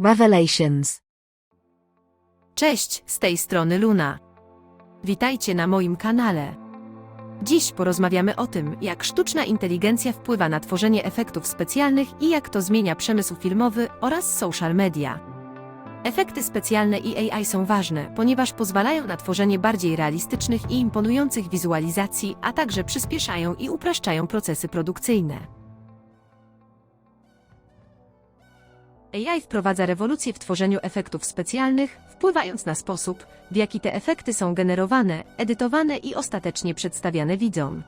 Revelations. Cześć, z tej strony Luna. Witajcie na moim kanale. Dziś porozmawiamy o tym, jak sztuczna inteligencja wpływa na tworzenie efektów specjalnych i jak to zmienia przemysł filmowy oraz social media. Efekty specjalne i AI są ważne, ponieważ pozwalają na tworzenie bardziej realistycznych i imponujących wizualizacji, a także przyspieszają i upraszczają procesy produkcyjne. AI wprowadza rewolucję w tworzeniu efektów specjalnych, wpływając na sposób, w jaki te efekty są generowane, edytowane i ostatecznie przedstawiane widzom.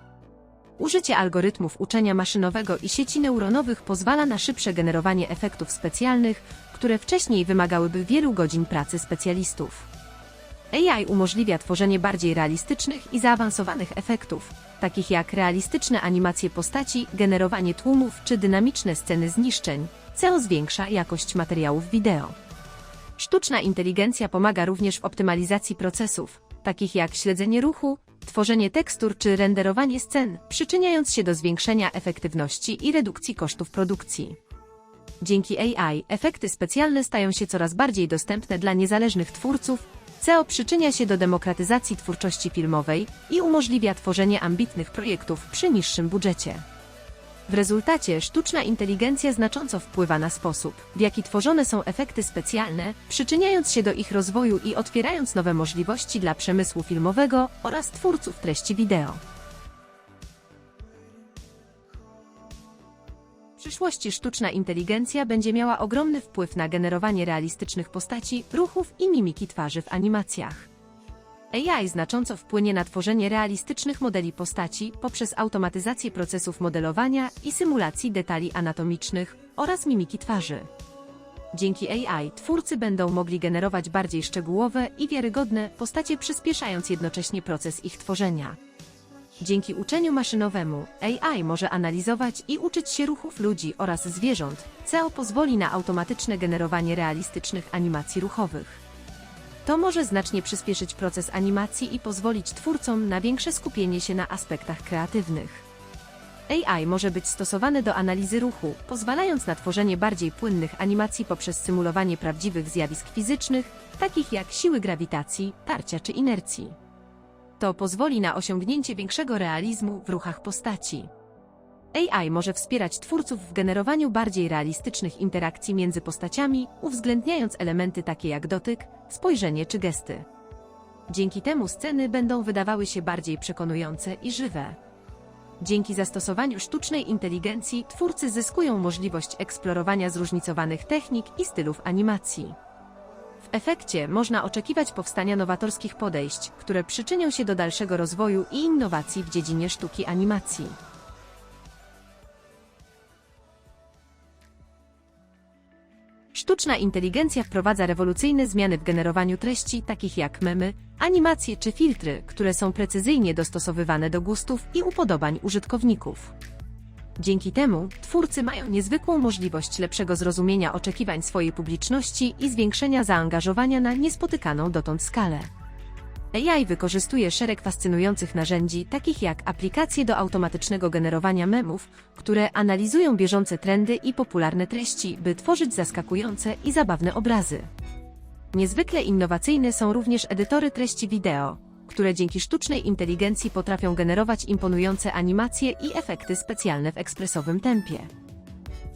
Użycie algorytmów uczenia maszynowego i sieci neuronowych pozwala na szybsze generowanie efektów specjalnych, które wcześniej wymagałyby wielu godzin pracy specjalistów. AI umożliwia tworzenie bardziej realistycznych i zaawansowanych efektów, takich jak realistyczne animacje postaci, generowanie tłumów czy dynamiczne sceny zniszczeń, co zwiększa jakość materiałów wideo. Sztuczna inteligencja pomaga również w optymalizacji procesów, takich jak śledzenie ruchu, tworzenie tekstur czy renderowanie scen, przyczyniając się do zwiększenia efektywności i redukcji kosztów produkcji. Dzięki AI efekty specjalne stają się coraz bardziej dostępne dla niezależnych twórców, co przyczynia się do demokratyzacji twórczości filmowej i umożliwia tworzenie ambitnych projektów przy niższym budżecie. W rezultacie sztuczna inteligencja znacząco wpływa na sposób, w jaki tworzone są efekty specjalne, przyczyniając się do ich rozwoju i otwierając nowe możliwości dla przemysłu filmowego oraz twórców treści wideo. W przyszłości sztuczna inteligencja będzie miała ogromny wpływ na generowanie realistycznych postaci, ruchów i mimiki twarzy w animacjach. AI znacząco wpłynie na tworzenie realistycznych modeli postaci poprzez automatyzację procesów modelowania i symulacji detali anatomicznych oraz mimiki twarzy. Dzięki AI twórcy będą mogli generować bardziej szczegółowe i wiarygodne postacie, przyspieszając jednocześnie proces ich tworzenia. Dzięki uczeniu maszynowemu AI może analizować i uczyć się ruchów ludzi oraz zwierząt, co pozwoli na automatyczne generowanie realistycznych animacji ruchowych. To może znacznie przyspieszyć proces animacji i pozwolić twórcom na większe skupienie się na aspektach kreatywnych. AI może być stosowane do analizy ruchu, pozwalając na tworzenie bardziej płynnych animacji poprzez symulowanie prawdziwych zjawisk fizycznych, takich jak siły grawitacji, tarcia czy inercji. To pozwoli na osiągnięcie większego realizmu w ruchach postaci. AI może wspierać twórców w generowaniu bardziej realistycznych interakcji między postaciami, uwzględniając elementy takie jak dotyk, spojrzenie czy gesty. Dzięki temu sceny będą wydawały się bardziej przekonujące i żywe. Dzięki zastosowaniu sztucznej inteligencji twórcy zyskują możliwość eksplorowania zróżnicowanych technik i stylów animacji. W efekcie można oczekiwać powstania nowatorskich podejść, które przyczynią się do dalszego rozwoju i innowacji w dziedzinie sztuki animacji. Sztuczna inteligencja wprowadza rewolucyjne zmiany w generowaniu treści, takich jak memy, animacje czy filtry, które są precyzyjnie dostosowywane do gustów i upodobań użytkowników. Dzięki temu twórcy mają niezwykłą możliwość lepszego zrozumienia oczekiwań swojej publiczności i zwiększenia zaangażowania na niespotykaną dotąd skalę. AI wykorzystuje szereg fascynujących narzędzi, takich jak aplikacje do automatycznego generowania memów, które analizują bieżące trendy i popularne treści, by tworzyć zaskakujące i zabawne obrazy. Niezwykle innowacyjne są również edytory treści wideo, które dzięki sztucznej inteligencji potrafią generować imponujące animacje i efekty specjalne w ekspresowym tempie.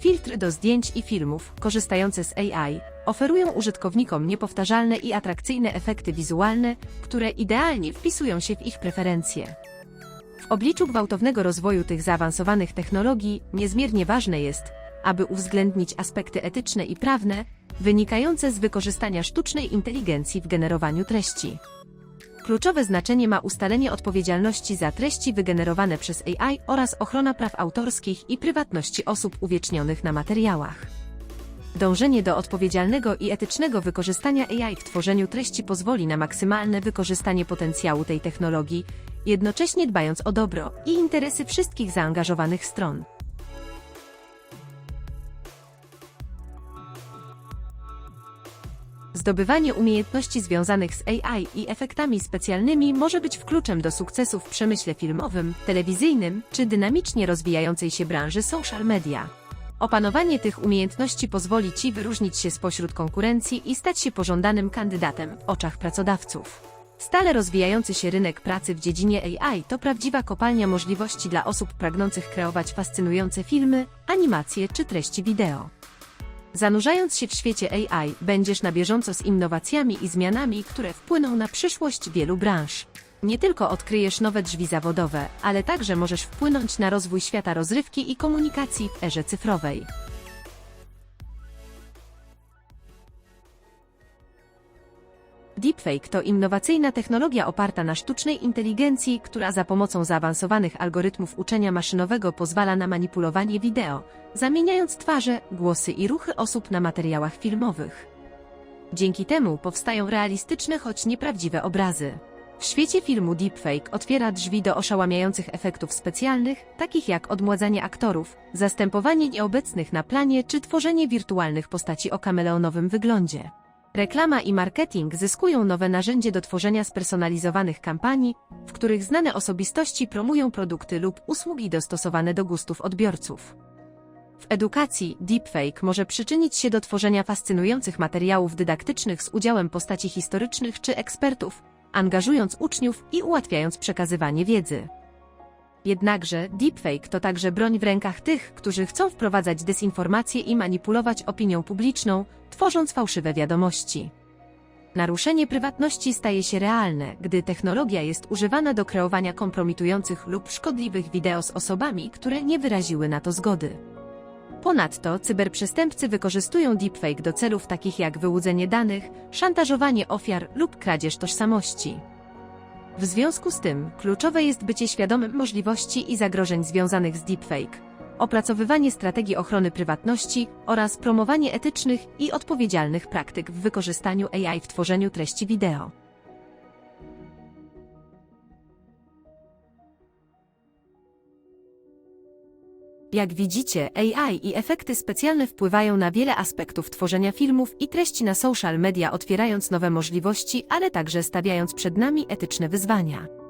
Filtry do zdjęć i filmów, korzystające z AI, oferują użytkownikom niepowtarzalne i atrakcyjne efekty wizualne, które idealnie wpisują się w ich preferencje. W obliczu gwałtownego rozwoju tych zaawansowanych technologii niezmiernie ważne jest, aby uwzględnić aspekty etyczne i prawne wynikające z wykorzystania sztucznej inteligencji w generowaniu treści. Kluczowe znaczenie ma ustalenie odpowiedzialności za treści wygenerowane przez AI oraz ochrona praw autorskich i prywatności osób uwiecznionych na materiałach. Dążenie do odpowiedzialnego i etycznego wykorzystania AI w tworzeniu treści pozwoli na maksymalne wykorzystanie potencjału tej technologii, jednocześnie dbając o dobro i interesy wszystkich zaangażowanych stron. Zdobywanie umiejętności związanych z AI i efektami specjalnymi może być kluczem do sukcesu w przemyśle filmowym, telewizyjnym czy dynamicznie rozwijającej się branży social media. Opanowanie tych umiejętności pozwoli Ci wyróżnić się spośród konkurencji i stać się pożądanym kandydatem w oczach pracodawców. Stale rozwijający się rynek pracy w dziedzinie AI to prawdziwa kopalnia możliwości dla osób pragnących kreować fascynujące filmy, animacje czy treści wideo. Zanurzając się w świecie AI, będziesz na bieżąco z innowacjami i zmianami, które wpłyną na przyszłość wielu branż. Nie tylko odkryjesz nowe drzwi zawodowe, ale także możesz wpłynąć na rozwój świata rozrywki i komunikacji w erze cyfrowej. Deepfake to innowacyjna technologia oparta na sztucznej inteligencji, która za pomocą zaawansowanych algorytmów uczenia maszynowego pozwala na manipulowanie wideo, zamieniając twarze, głosy i ruchy osób na materiałach filmowych. Dzięki temu powstają realistyczne, choć nieprawdziwe obrazy. W świecie filmu deepfake otwiera drzwi do oszałamiających efektów specjalnych, takich jak odmładzanie aktorów, zastępowanie nieobecnych na planie czy tworzenie wirtualnych postaci o kameleonowym wyglądzie. Reklama i marketing zyskują nowe narzędzie do tworzenia spersonalizowanych kampanii, w których znane osobistości promują produkty lub usługi dostosowane do gustów odbiorców. W edukacji deepfake może przyczynić się do tworzenia fascynujących materiałów dydaktycznych z udziałem postaci historycznych czy ekspertów, angażując uczniów i ułatwiając przekazywanie wiedzy. Jednakże deepfake to także broń w rękach tych, którzy chcą wprowadzać dezinformację i manipulować opinią publiczną, tworząc fałszywe wiadomości. Naruszenie prywatności staje się realne, gdy technologia jest używana do kreowania kompromitujących lub szkodliwych wideo z osobami, które nie wyraziły na to zgody. Ponadto cyberprzestępcy wykorzystują deepfake do celów takich jak wyłudzenie danych, szantażowanie ofiar lub kradzież tożsamości. W związku z tym, kluczowe jest bycie świadomym możliwości i zagrożeń związanych z deepfake, opracowywanie strategii ochrony prywatności oraz promowanie etycznych i odpowiedzialnych praktyk w wykorzystaniu AI w tworzeniu treści wideo. Jak widzicie, AI i efekty specjalne wpływają na wiele aspektów tworzenia filmów i treści na social media, otwierając nowe możliwości, ale także stawiając przed nami etyczne wyzwania.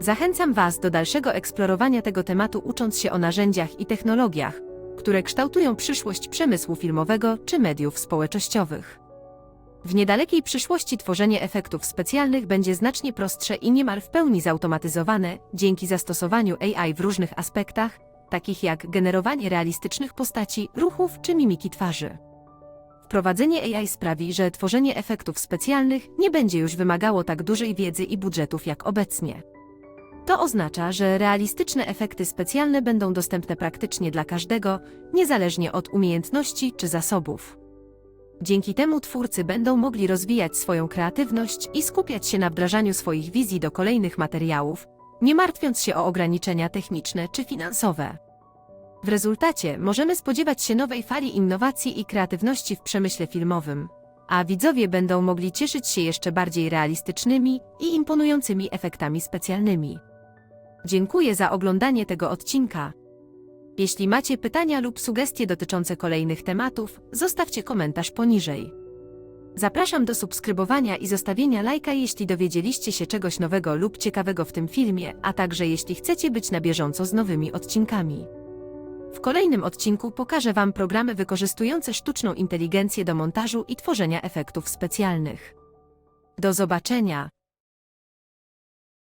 Zachęcam Was do dalszego eksplorowania tego tematu, ucząc się o narzędziach i technologiach, które kształtują przyszłość przemysłu filmowego czy mediów społecznościowych. W niedalekiej przyszłości tworzenie efektów specjalnych będzie znacznie prostsze i niemal w pełni zautomatyzowane dzięki zastosowaniu AI w różnych aspektach, takich jak generowanie realistycznych postaci, ruchów czy mimiki twarzy. Wprowadzenie AI sprawi, że tworzenie efektów specjalnych nie będzie już wymagało tak dużej wiedzy i budżetów jak obecnie. To oznacza, że realistyczne efekty specjalne będą dostępne praktycznie dla każdego, niezależnie od umiejętności czy zasobów. Dzięki temu twórcy będą mogli rozwijać swoją kreatywność i skupiać się na wdrażaniu swoich wizji do kolejnych materiałów, nie martwiąc się o ograniczenia techniczne czy finansowe. W rezultacie możemy spodziewać się nowej fali innowacji i kreatywności w przemyśle filmowym, a widzowie będą mogli cieszyć się jeszcze bardziej realistycznymi i imponującymi efektami specjalnymi. Dziękuję za oglądanie tego odcinka. Jeśli macie pytania lub sugestie dotyczące kolejnych tematów, zostawcie komentarz poniżej. Zapraszam do subskrybowania i zostawienia lajka, jeśli dowiedzieliście się czegoś nowego lub ciekawego w tym filmie, a także jeśli chcecie być na bieżąco z nowymi odcinkami. W kolejnym odcinku pokażę Wam programy wykorzystujące sztuczną inteligencję do montażu i tworzenia efektów specjalnych. Do zobaczenia!